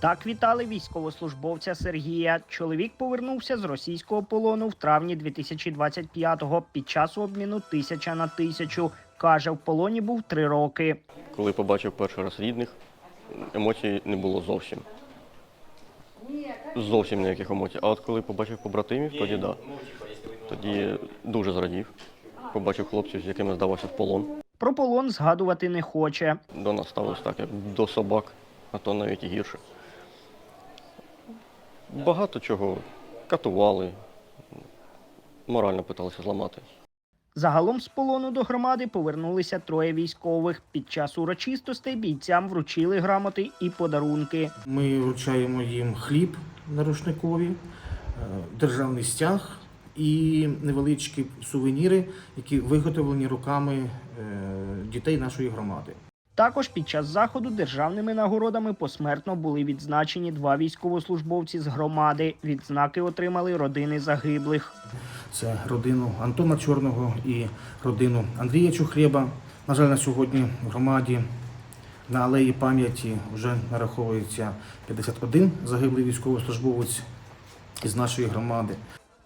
Так вітали військовослужбовця Сергія. Чоловік повернувся з російського полону в травні 2025-го під час обміну тисяча на тисячу. Каже, в полоні був три роки. Коли побачив перший раз рідних, емоцій не було зовсім. Зовсім ніяких емоцій. А от коли побачив побратимів, тоді да. Тоді дуже зрадів. Побачив хлопців, з якими здавався в полон. Про полон згадувати не хоче. До нас ставилось так, як до собак, а то навіть і гірше. Багато чого катували, морально питалися зламати. Загалом з полону до громади повернулися троє військових. Під час урочистостей бійцям вручили грамоти і подарунки. Ми вручаємо їм хліб на рушникові, е, державний стяг і невеличкі сувеніри, які виготовлені руками е, дітей нашої громади. Також під час заходу державними нагородами посмертно були відзначені два військовослужбовці з громади. Відзнаки отримали родини загиблих. Це родину Антона Чорного і родину Андрія Чухлєба. На жаль, на сьогодні в громаді на алеї пам'яті вже нараховується 51 загиблий військовослужбовець із нашої громади.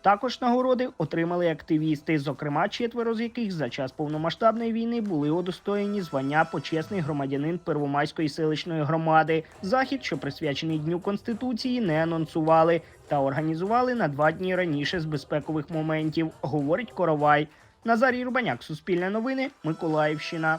Також нагороди отримали активісти, зокрема четверо з яких за час повномасштабної війни були удостоєні звання почесний громадянин Первомайської селищної громади. Захід, що присвячений Дню Конституції, не анонсували та організували на два дні раніше з безпекових моментів, говорить Коровай. Назарій Рубаняк, Суспільне новини, Миколаївщина.